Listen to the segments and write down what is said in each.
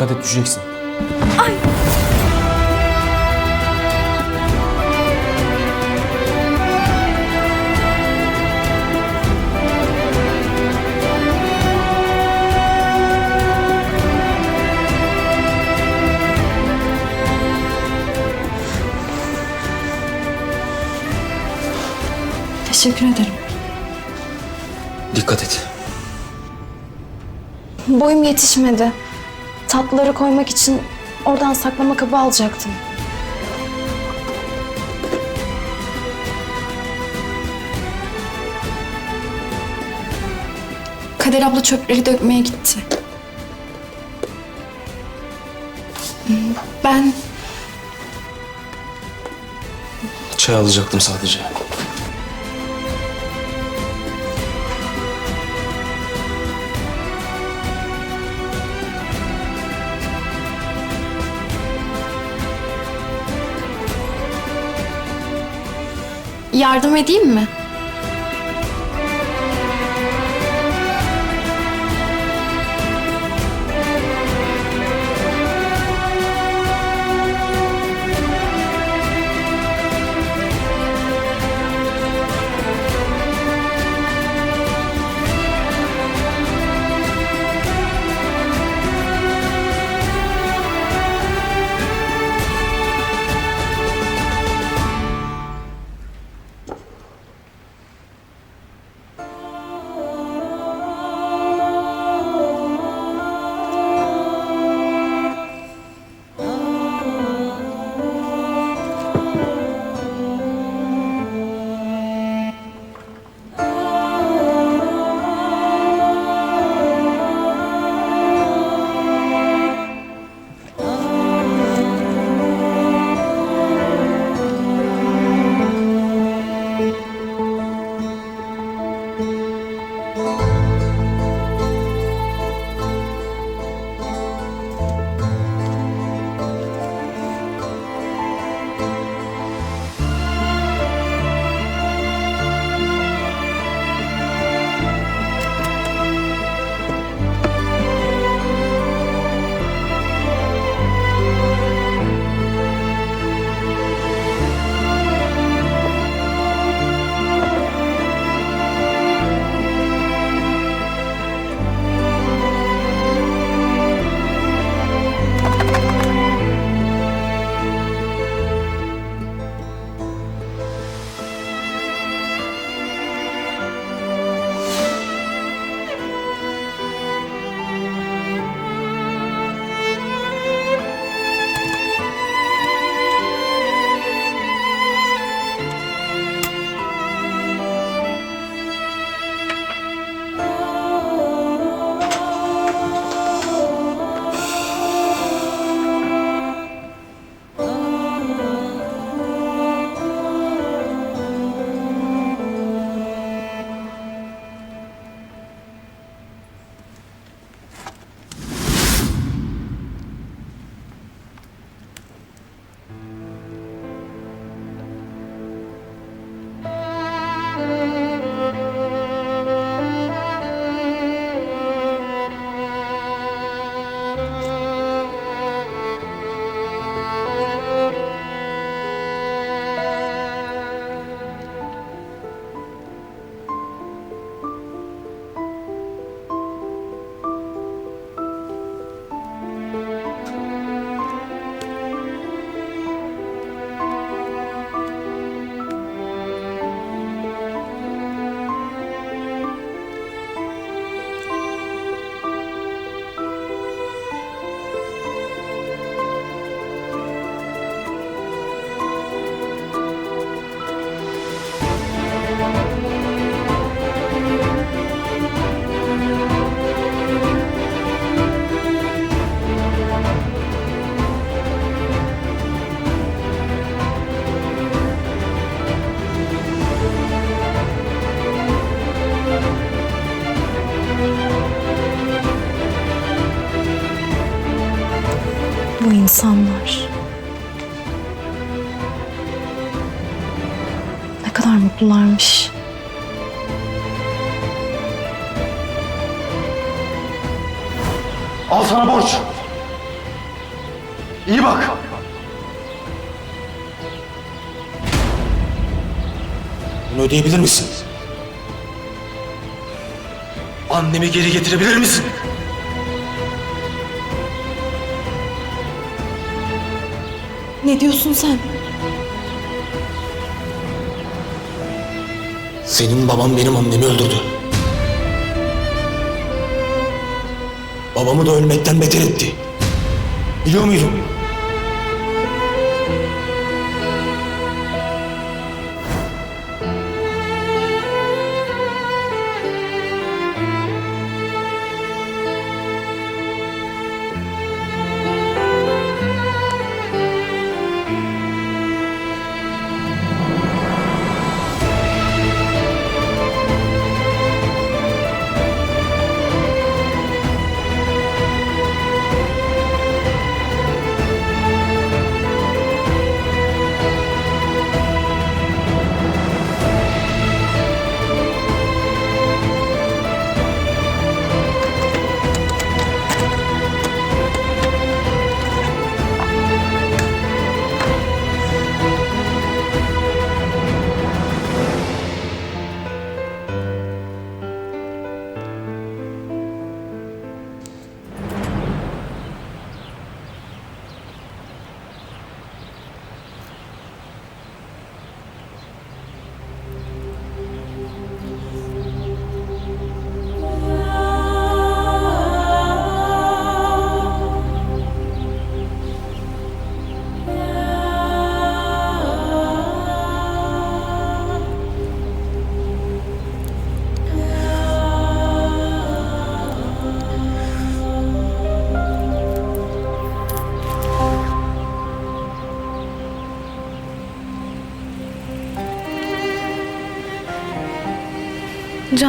Dikkat et düşeceksin. Teşekkür ederim. Dikkat et. Boyum yetişmedi. Tatlıları koymak için oradan saklama kabı alacaktım. Kader abla çöpleri dökmeye gitti. Ben Çay alacaktım sadece. Yardım edeyim mi? Bu insanlar. Ne kadar mutlularmış. Al sana borç. İyi bak. Bunu ödeyebilir misin? Annemi geri getirebilir misin? Ne diyorsun sen? Senin baban benim annemi öldürdü. Babamı da ölmekten beter etti. Biliyor muydun?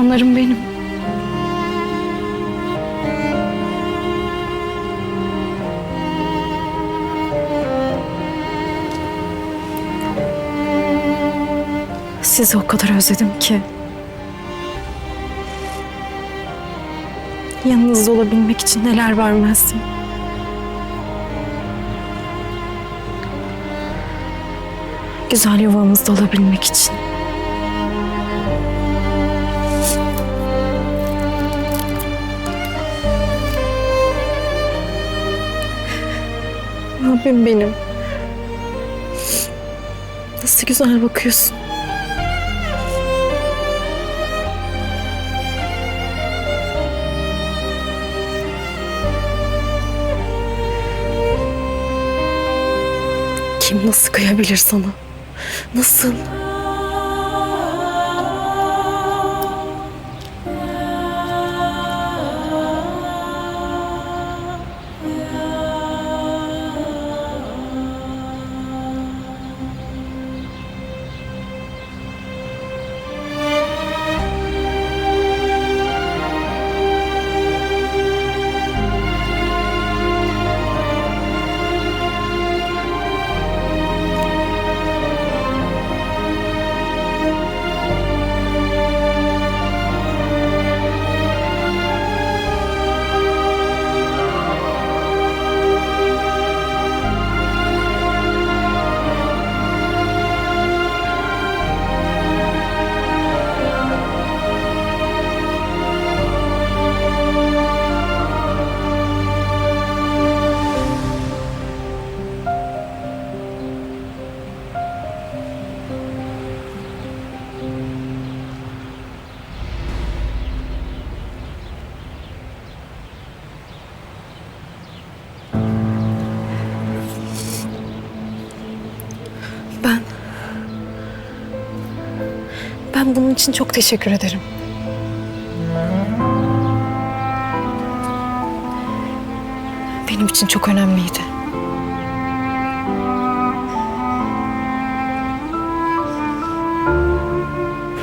Canlarım benim. Sizi o kadar özledim ki. Yanınızda olabilmek için neler vermezdim. Güzel yuvamızda olabilmek için. Abim benim. Nasıl güzel bakıyorsun. Kim nasıl kıyabilir sana? Nasıl? Bunun için çok teşekkür ederim. Benim için çok önemliydi.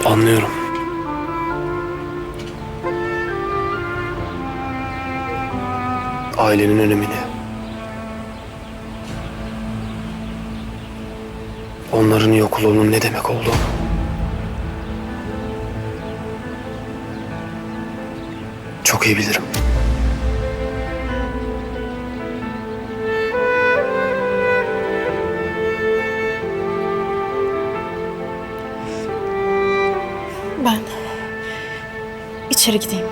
Anlıyorum. Ailenin önemini. Onların yokluğunun ne demek olduğunu. çok iyi bilirim. Ben içeri gideyim.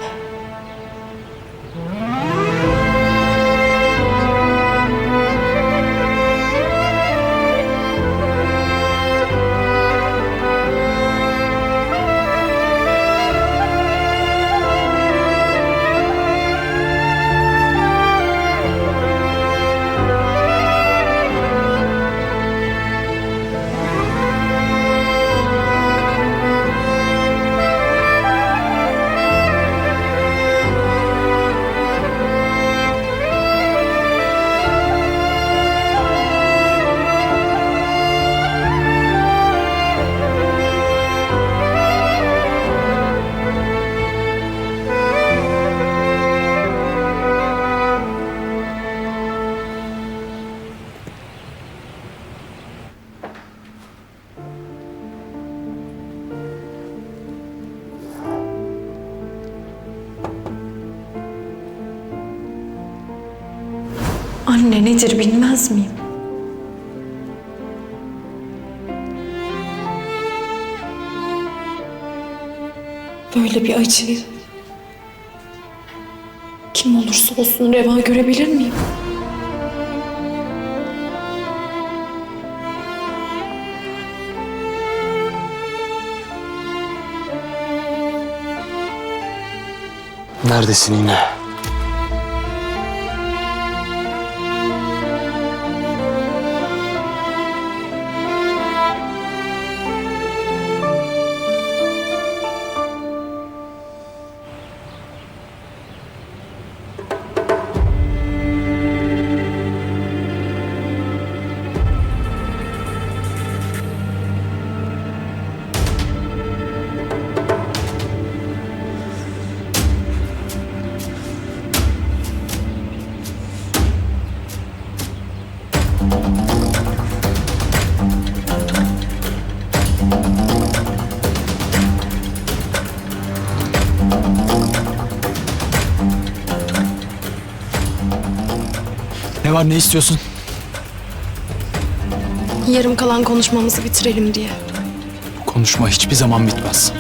Anne nedir bilmez miyim? Böyle bir acıyı kim olursa olsun reva görebilir miyim? Neredesin yine? Ne var ne istiyorsun? Yarım kalan konuşmamızı bitirelim diye. Bu konuşma hiçbir zaman bitmez.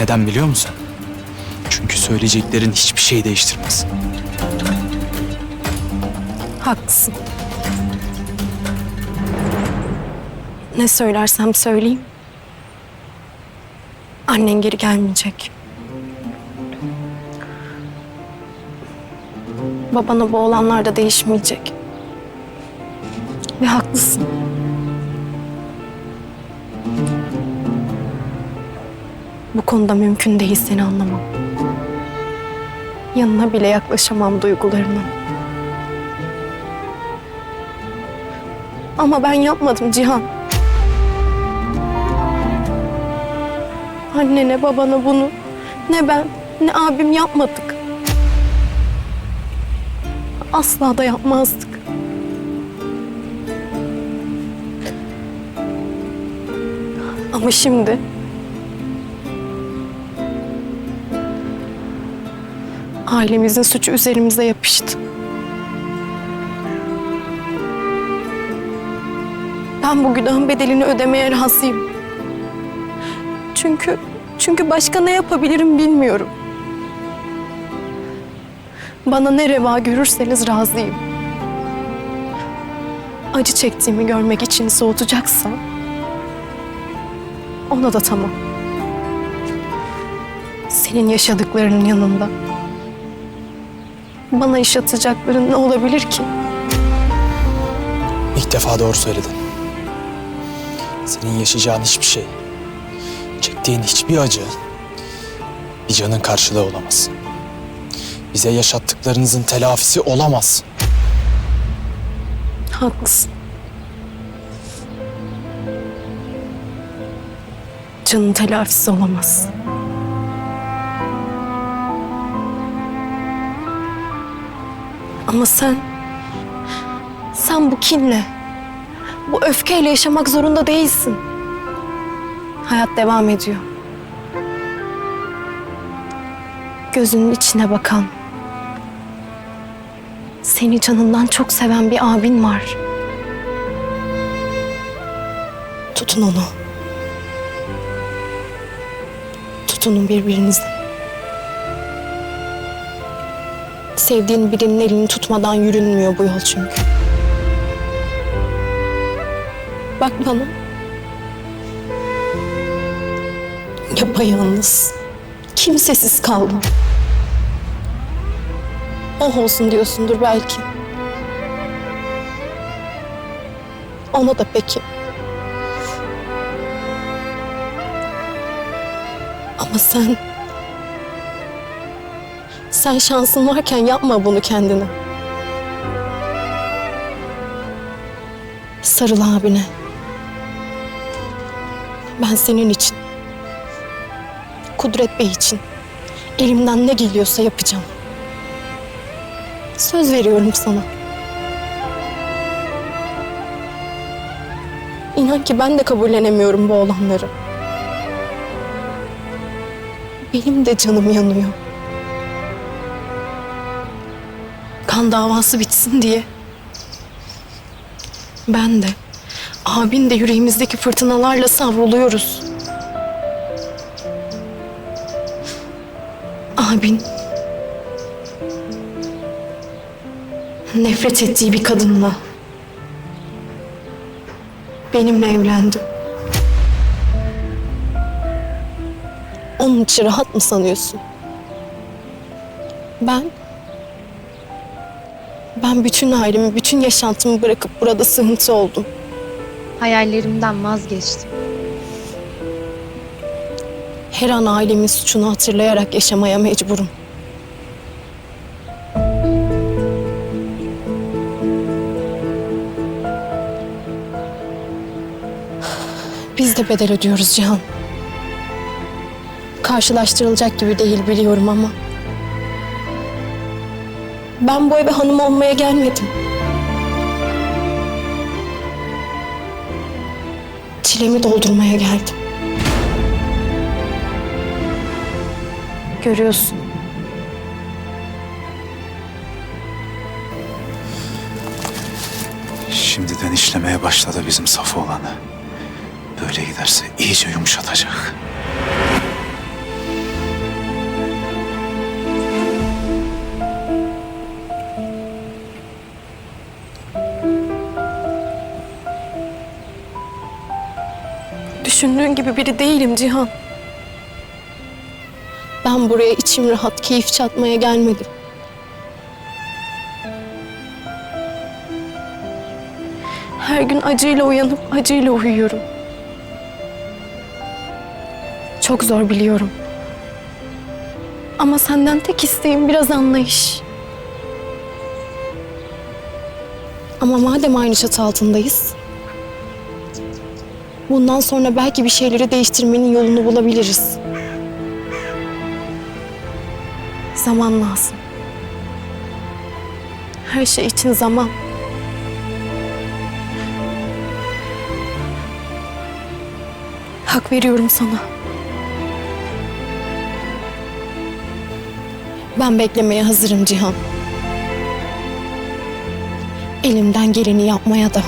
Neden biliyor musun? Çünkü söyleyeceklerin hiçbir şey değiştirmez. Haklısın. Ne söylersem söyleyeyim. Annen geri gelmeyecek. Babana bu olanlar da değişmeyecek. Ve haklısın. Bu konuda mümkün değil seni anlamam. Yanına bile yaklaşamam duygularının. Ama ben yapmadım Cihan. Annene babana bunu ne ben ne abim yapmadık. Asla da yapmazdık. Ama şimdi ailemizin suçu üzerimize yapıştı. Ben bu günahın bedelini ödemeye razıyım. Çünkü çünkü başka ne yapabilirim bilmiyorum. Bana ne reva görürseniz razıyım. Acı çektiğimi görmek için soğutacaksa ona da tamam. Senin yaşadıklarının yanında bana yaşatacakların ne olabilir ki? İlk defa doğru söyledin. Senin yaşayacağın hiçbir şey, çektiğin hiçbir acı bir canın karşılığı olamaz. Bize yaşattıklarınızın telafisi olamaz. Haklısın. Canın telafisi olamaz. Ama sen, sen bu kinle, bu öfkeyle yaşamak zorunda değilsin. Hayat devam ediyor. Gözünün içine bakan, seni canından çok seven bir abin var. Tutun onu. Tutunun birbirinize. Sevdiğin birinin elini tutmadan yürünmüyor bu yol çünkü. Bak bana. Yapayalnız. Kimsesiz kaldım. Oh olsun diyorsundur belki. Ona da peki. Ama sen... Sen şansın varken yapma bunu kendine. Sarıl abine. Ben senin için. Kudret Bey için. Elimden ne geliyorsa yapacağım. Söz veriyorum sana. İnan ki ben de kabullenemiyorum bu olanları. Benim de canım yanıyor. Kan davası bitsin diye. Ben de, abin de yüreğimizdeki fırtınalarla savruluyoruz. Abin nefret ettiği bir kadınla benimle evlendi. Onun için rahat mı sanıyorsun? Ben ben bütün ailemi, bütün yaşantımı bırakıp burada sığıntı oldum. Hayallerimden vazgeçtim. Her an ailemin suçunu hatırlayarak yaşamaya mecburum. Biz de bedel ödüyoruz Cihan. Karşılaştırılacak gibi değil biliyorum ama. Ben bu eve hanım olmaya gelmedim. Çilemi doldurmaya geldim. Görüyorsun. Şimdiden işlemeye başladı bizim safı olanı. Böyle giderse iyice yumuşatacak. Düşündüğün gibi biri değilim Cihan. Ben buraya içim rahat, keyif çatmaya gelmedim. Her gün acıyla uyanıp acıyla uyuyorum. Çok zor biliyorum. Ama senden tek isteğim biraz anlayış. Ama madem aynı çatı altındayız, Bundan sonra belki bir şeyleri değiştirmenin yolunu bulabiliriz. Zaman lazım. Her şey için zaman. Hak veriyorum sana. Ben beklemeye hazırım Cihan. Elimden geleni yapmaya da.